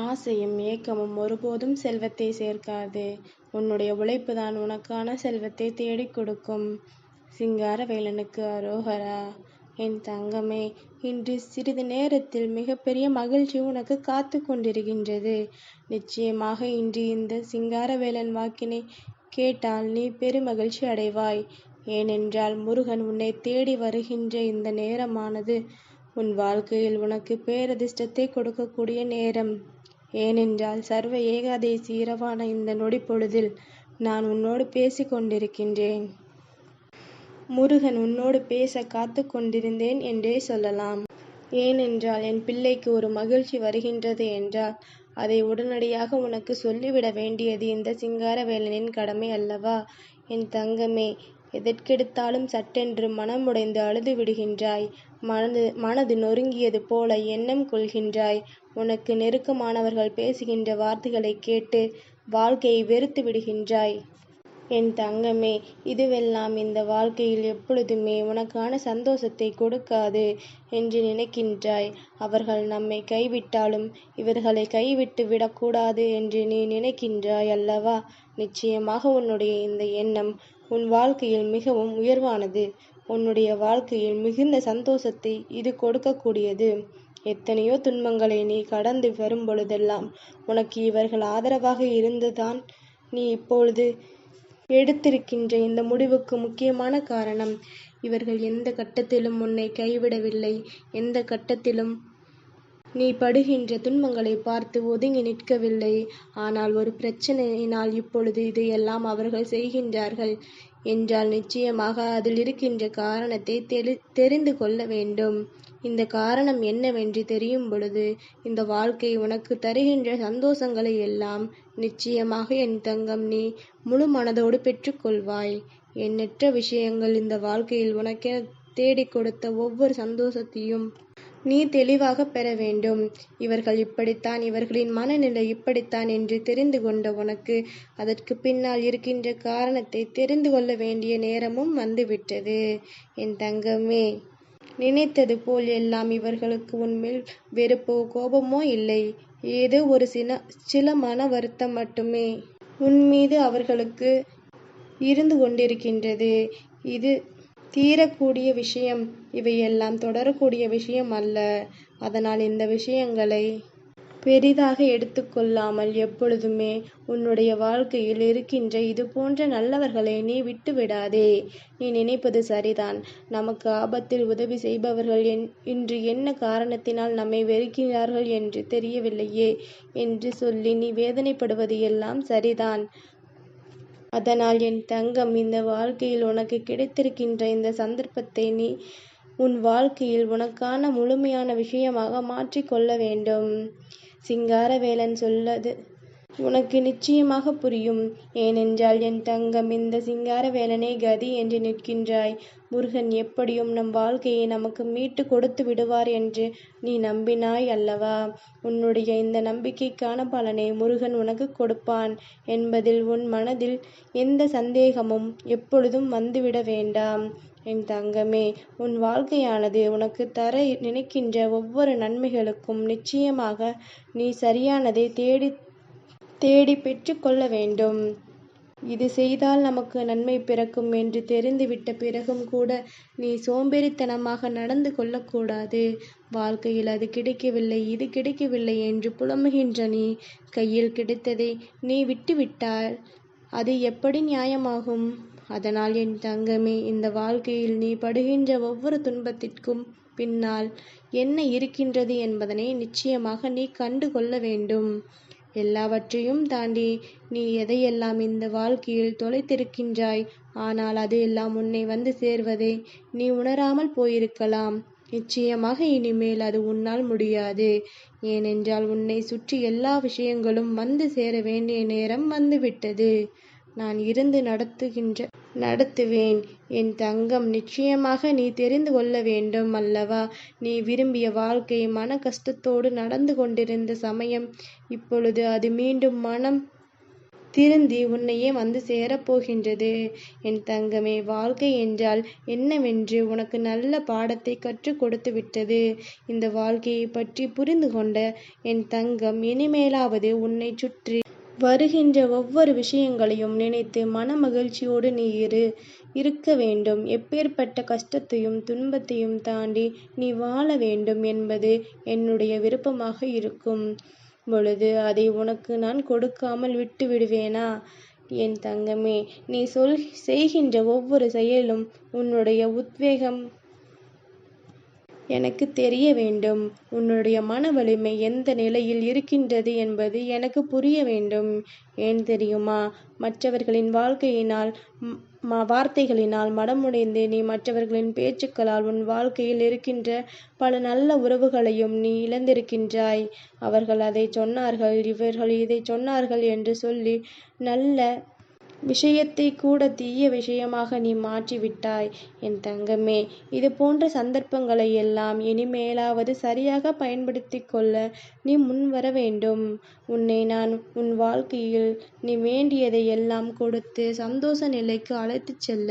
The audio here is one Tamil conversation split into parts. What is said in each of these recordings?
ஆசையும் ஏக்கமும் ஒருபோதும் செல்வத்தை சேர்க்காது. உன்னுடைய உழைப்புதான் உனக்கான செல்வத்தை தேடிக் கொடுக்கும். சிங்காரவேலனுக்கு அரோகரா. என் தங்கமே இன்று சிறிது நேரத்தில் மிகப்பெரிய மகிழ்ச்சி உனக்கு காத்து கொண்டிருக்கின்றது. நிச்சயமாக இன்று இந்த சிங்காரவேலன் வாக்கினை கேட்டால் நீ பெருமகிழ்ச்சி அடைவாய். ஏனென்றால் முருகன் உன்னை தேடி வருகின்ற இந்த நேரமானது உன் வாழ்க்கையில் உனக்கு பேரதிர்ஷ்டத்தை கொடுக்கக்கூடிய நேரம். ஏனென்றால் சர்வ ஏகாதேசி இரவான இந்த நொடிப்பொழுதில் நான் உன்னோடு பேசிக் கொண்டிருக்கின்றேன். முருகன் உன்னோடு பேச காத்து கொண்டிருந்தேன் என்றே சொல்லலாம். ஏனென்றால் என் பிள்ளைக்கு ஒரு மகிழ்ச்சி வருகின்றது என்றால் அதை உடனடியாக உனக்கு சொல்லிவிட வேண்டியது இந்த சிங்கார வேலனின் கடமை அல்லவா? என் தங்கமே எதற்கெடுத்தாலும் சட்டென்று மனமுடைந்து அழுது விடுகின்றாய். மனது மனது நொறுங்கியது போல எண்ணம் கொள்கின்றாய். உனக்கு நெருக்கமானவர்கள் பேசுகின்ற வார்த்தைகளைக் கேட்டு வாழ்க்கையை வெறுத்து விடுகின்றாய். என் தங்கமே இதுவெல்லாம் இந்த வாழ்க்கையில் எப்பொழுதுமே உனக்கான சந்தோஷத்தை கொடுக்காது என்று நினைக்கின்றாய். அவர்கள் நம்மை கைவிட்டாலும் இவர்களை கைவிட்டு விடக்கூடாது என்று நீ நினைக்கின்றாய் அல்லவா? நிச்சயமாக உன்னுடைய இந்த எண்ணம் உன் வாழ்க்கையில் மிகவும் உயர்வானது. உன்னுடைய வாழ்க்கையில் மிகுந்த சந்தோஷத்தை இது கொடுக்கக்கூடியது. எத்தனையோ துன்பங்களை நீ கடந்து வரும் பொழுதெல்லாம் உனக்கு இவர்கள் ஆதரவாக இருந்துதான் நீ இப்பொழுது எடுத்திருக்கின்ற இந்த முடிவுக்கு முக்கியமான காரணம். இவர்கள் எந்த கட்டத்திலும் உன்னை கைவிடவில்லை. எந்த கட்டத்திலும் நீ படுகின்ற துன்பங்களைப் பார்த்து ஒதுங்கி நிற்கவில்லை. ஆனால் ஒரு பிரச்சனையினால் இப்பொழுது இதையெல்லாம் அவர்கள் செய்கின்றார்கள் என்றால் நிச்சயமாக அதில் இருக்கின்ற காரணத்தைத் தெரிந்து கொள்ள வேண்டும். இந்தக் காரணம் என்னவென்று தெரியும் பொழுது இந்த வாழ்க்கை உனக்குத் தருகின்ற சந்தோஷங்களை எல்லாம் நிச்சயமாக என் தங்கம் நீ முழு மனதோடு பெற்றுக் கொள்வாய். எண்ணற்ற விஷயங்கள் இந்த வாழ்க்கையில் உனக்கெனத் தேடிக் கொடுத்த ஒவ்வொரு சந்தோஷத்தையும் நீ தெளிவாக பெற வேண்டும். இவர்கள் இப்படித்தான் இவர்களின் மனநிலை இப்படித்தான் என்று தெரிந்து கொண்ட உனக்கு அதற்கு பின்னால் இருக்கின்ற காரணத்தை தெரிந்து கொள்ள வேண்டிய நேரமும் வந்துவிட்டது. என் தங்கமே நினைத்தது போல் எல்லாம் இவர்களுக்கு உண்மையில் வெறுப்போ கோபமோ இல்லை. ஏதோ ஒரு சில மன வருத்தம் மட்டுமே உன்மீது அவர்களுக்கு இருந்து கொண்டிருக்கின்றது. இது தீரக்கூடிய விஷயம். இவையெல்லாம் தொடரக்கூடிய விஷயம் அல்ல. அதனால் இந்த விஷயங்களை பெரிதாக எடுத்துக்கொள்ளாமல் எப்பொழுதுமே உன்னுடைய வாழ்க்கையில் இருக்கின்ற இது போன்ற நல்லவர்களை நீ விட்டுவிடாதே. நீ நினைப்பது சரிதான். நமக்கு ஆபத்தில் உதவி செய்பவர்கள் இன்று என்ன காரணத்தினால் நம்மை வெறுக்கிறார்கள் என்று தெரியவில்லையே என்று சொல்லி நீ வேதனைப்படுவது எல்லாம் சரிதான். அதனால் என் தங்கம் இந்த வாழ்க்கையில் உனக்கு கிடைத்திருக்கின்ற இந்த சந்தர்ப்பத்தை நீ உன் வாழ்க்கையில் உனக்கான முழுமையான விஷயமாக மாற்றிக் கொள்ள வேண்டும். சிங்காரவேலன் சொல்வது உனக்கு நிச்சயமாக புரியும். ஏனென்றால் என் தங்கம் இந்த சிங்கார வேலனே கதி என்று நிற்கின்றாய். முருகன் எப்படியும் நம் வாழ்க்கையை நமக்கு மீட்டுக் கொடுத்து விடுவார் என்று நீ நம்பினாய் அல்லவா? உன்னுடைய இந்த நம்பிக்கைக்கான பலனை முருகன் உனக்கு கொடுப்பான் என்பதில் உன் மனதில் எந்த சந்தேகமும் எப்பொழுதும் வந்துவிட வேண்டாம். என் தங்கமே உன் வாழ்க்கையானது உனக்கு தர நினைக்கின்ற ஒவ்வொரு நன்மைகளுக்கும் நிச்சயமாக நீ சரியானதை தேடித் தேடி பெற்று கொள்ள வேண்டும். இது செய்தால் நமக்கு நன்மை பிறக்கும் என்று தெரிந்துவிட்ட பிறகும் கூட நீ சோம்பேறித்தனமாக நடந்து கொள்ளக்கூடாது. வாழ்க்கையில் அது கிடைக்கவில்லை இது கிடைக்கவில்லை என்று புலம்புகின்ற நீ கையில் கிடைத்ததை நீ விட்டுவிட்டால் அது எப்படி நியாயமாகும்? அதனால் என் தங்கமே இந்த வாழ்க்கையில் நீ படுகின்ற ஒவ்வொரு துன்பத்திற்கும் பின்னால் என்ன இருக்கின்றது என்பதனை நிச்சயமாக நீ கண்டு கொள்ள வேண்டும். எல்லாவற்றையும் தாண்டி நீ எதையெல்லாம் இந்த வாழ்க்கையில் தொலைத்திருக்கின்றாய். ஆனால் அது எல்லாம் உன்னை வந்து சேர்வதை நீ உணராமல் போயிருக்கலாம். நிச்சயமாக இனிமேல் அது உன்னால் முடியாது. ஏனென்றால் உன்னை சுற்றி எல்லா விஷயங்களும் வந்து சேர வேண்டிய நேரம் வந்துவிட்டது. நான் இருந்து நடத்துகின்ற நடத்துவேன். என் தங்கம் நிச்சயமாக நீ தெரிந்து கொள்ள வேண்டும் அல்லவா? நீ விரும்பிய வாழ்க்கை மன கஷ்டத்தோடு நடந்து கொண்டிருந்த சமயம் இப்பொழுது அது மீண்டும் மனம் திருந்தி உன்னையே வந்து சேரப் போகின்றது. என் தங்கமே வாழ்க்கை என்றால் என்னவென்று உனக்கு நல்ல பாடத்தை கற்றுக் கொடுத்து விட்டது இந்த வாழ்க்கையை பற்றி புரிந்து கொண்ட என் தங்கம் இனிமேலாவது உன்னை சுற்றி வருகின்ற ஒவ்வொரு விஷயங்களையும் நினைத்து மனமகிழ்ச்சியோடு நீ இரு இருக்க வேண்டும். எப்பேற்பட்ட கஷ்டத்தையும் துன்பத்தையும் தாண்டி நீ வாழ வேண்டும் என்பது என்னுடைய விருப்பமாக இருக்கும் பொழுது அதை உனக்கு நான் கொடுக்காமல் விட்டு விடுவேனா? என் தங்கமே நீ சொல் செய்கின்ற ஒவ்வொரு செயலும் உன்னுடைய உத்வேகம் எனக்கு தெரிய வேண்டும். உன்னுடைய மன வலிமை எந்த நிலையில் இருக்கின்றது என்பது எனக்கு புரிய வேண்டும். ஏன் தெரியுமா? மற்றவர்களின் வாழ்க்கையினால் வார்த்தைகளினால் மடமுடைந்து நீ மற்றவர்களின் பேச்சுக்களால் உன் வாழ்க்கையில் இருக்கின்ற பல நல்ல உறவுகளையும் நீ இழந்திருக்கின்றாய். அவர்கள் அதை சொன்னார்கள் இவர்கள் இதை சொன்னார்கள் என்று சொல்லி நல்ல விஷயத்தை கூட தீய விஷயமாக நீ மாற்றிவிட்டாய் என் தங்கமே இது போன்ற சந்தர்ப்பங்களை எல்லாம் இனிமேலாவது சரியாக பயன்படுத்திக் கொள்ள நீ முன்வர வேண்டும். உன்னை நான் உன் வாழ்க்கையில் நீ வேண்டியதை எல்லாம் கொடுத்து சந்தோஷ நிலைக்கு அழைத்துச் செல்ல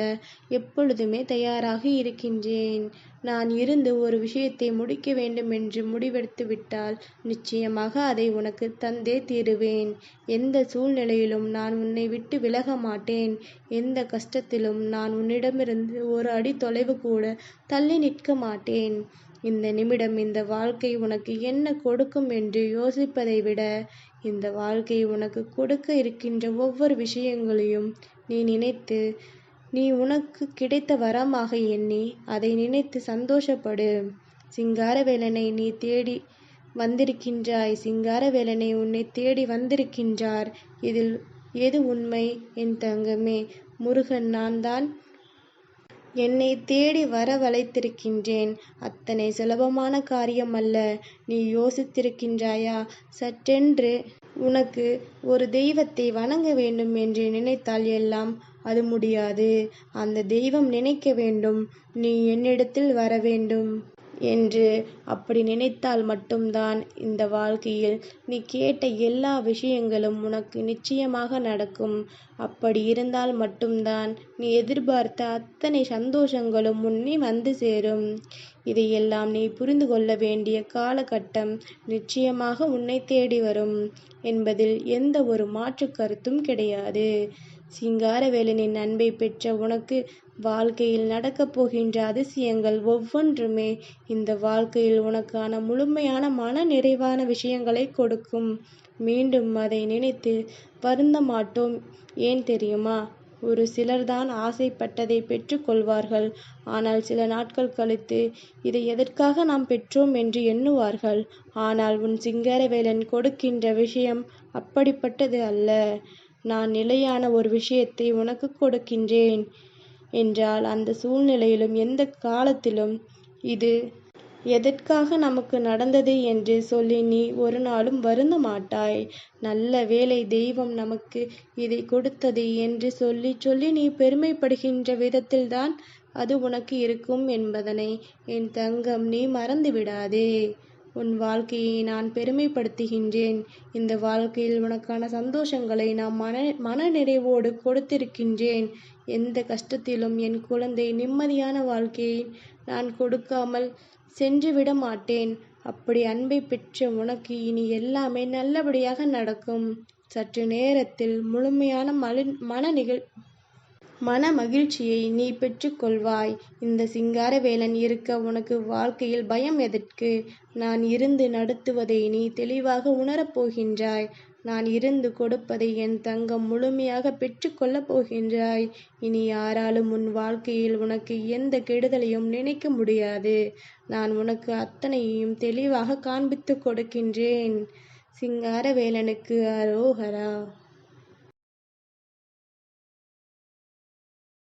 எப்பொழுதுமே தயாராக இருக்கின்றேன். நான் இருந்து ஒரு விஷயத்தை முடிக்க வேண்டுமென்று முடிவெடுத்துவிட்டால் நிச்சயமாக அதை உனக்கு தந்தே தீருவேன். எந்த சூழ்நிலையிலும் நான் உன்னை விட்டு விலக மாட்டேன். எந்த கஷ்டத்திலும் நான் உன்னிடமிருந்து ஒரு அடி தொலைவு கூட தள்ளி நிற்க மாட்டேன். இந்த நிமிடம் இந்த வாழ்க்கை உனக்கு என்ன கொடுக்கும் என்று யோசிப்பதை விட இந்த வாழ்க்கை உனக்கு கொடுக்க இருக்கின்ற ஒவ்வொரு விஷயங்களையும் நீ நினைத்து நீ உனக்கு கிடைத்த வரமாக எண்ணி அதை நினைத்து சந்தோஷப்படு. சிங்காரவேலனை நீ தேடி வந்திருக்கின்றாய். சிங்காரவேலனை உன்னை தேடி வந்திருக்கின்றார். இதில் எது உண்மை? என் தங்கமே முருகன் நான் தான் என்னை தேடி வரவழைத்திருக்கின்றேன். அத்தனை சுலபமான காரியம் அல்ல. நீ யோசித்திருக்கின்றாயா? சற்றென்று உனக்கு ஒரு தெய்வத்தை வணங்க வேண்டும் என்று நினைத்தால் எல்லாம் அது முடியாது. அந்த தெய்வம் நினைக்க வேண்டும் நீ என்னிடத்தில் வர வேண்டும் என்று. அப்படி நினைத்தால் மட்டும்தான் இந்த வாழ்க்கையில் நீ கேட்ட எல்லா விஷயங்களும் உனக்கு நிச்சயமாக நடக்கும். அப்படி இருந்தால் மட்டும்தான் நீ எதிர்பார்த்த அத்தனை சந்தோஷங்களும் உன்னை வந்து சேரும். இதையெல்லாம் நீ புரிந்து கொள்ள வேண்டிய காலகட்டம் நிச்சயமாக உன்னை தேடி வரும் என்பதில் எந்த ஒரு மாற்றுக் கருத்தும் கிடையாது. சிங்காரவேலனின் அன்பைப் பெற்ற உனக்கு வாழ்க்கையில் நடக்கப் போகின்ற அதிசயங்கள் ஒவ்வொன்றுமே இந்த வாழ்க்கையில் உனக்கான முழுமையான மன நிறைவான விஷயங்களை கொடுக்கும். மீண்டும் அதை நினைத்து வருந்த மாட்டோம் ஏன் தெரியுமா? ஒரு சிலர்தான் ஆசைப்பட்டதைப் பெற்றுக் கொள்வார்கள். ஆனால் சில நாட்கள் கழித்து இதை எதற்காக நாம் பெற்றோம் என்று எண்ணுவார்கள். ஆனால் உன் சிங்காரவேலன் கொடுக்கின்ற விஷயம் அப்படிப்பட்டது அல்ல. நான் நிலையான ஒரு விஷயத்தை உனக்கு கொடுக்கின்றேன் என்றால் அந்த சூழ்நிலையிலும் எந்த காலத்திலும் இது எதற்காக நமக்கு நடந்தது என்று சொல்லி நீ ஒரு நாளும் வருந்த மாட்டாய். நல்ல வேளை தெய்வம் நமக்கு இதை கொடுத்தது என்று சொல்லி சொல்லி நீ பெருமைப்படுகின்ற விதத்தில்தான் அது உனக்கு இருக்கும் என்பதனை என் தங்கம் நீ மறந்து விடாதே. உன் வாழ்க்கையை நான் பெருமைப்படுத்துகின்றேன். இந்த வாழ்க்கையில் உனக்கான சந்தோஷங்களை நான் மன மன நிறைவோடு கொடுத்திருக்கின்றேன். எந்த கஷ்டத்திலும் என் குழந்தை நிம்மதியான வாழ்க்கையை நான் கொடுக்காமல் சென்றுவிட மாட்டேன். அப்படி அன்பை பெற்ற உனக்கு இனி எல்லாமே நல்லபடியாக நடக்கும். சற்று நேரத்தில் முழுமையான மன நிகழ் மன மகிழ்ச்சியை நீ பெற்றுக்கொள்வாய் இந்த சிங்காரவேலன் இருக்க உனக்கு வாழ்க்கையில் பயம் எதற்கு? நான் இருந்து நடத்துவதை நீ தெளிவாக உணரப் போகின்றாய். நான் இருந்து கொடுப்பதை என் தங்கம் முழுமையாகப் பெற்றுக்கொள்ளப் போகின்றாய். இனி யாராலும் உன் வாழ்க்கையில் உனக்கு எந்த கெடுதலையும் நினைக்க முடியாது. நான் உனக்கு அத்தனையையும் தெளிவாக காண்பித்துக் கொடுக்கின்றேன். சிங்காரவேலனுக்கு அரோகரா.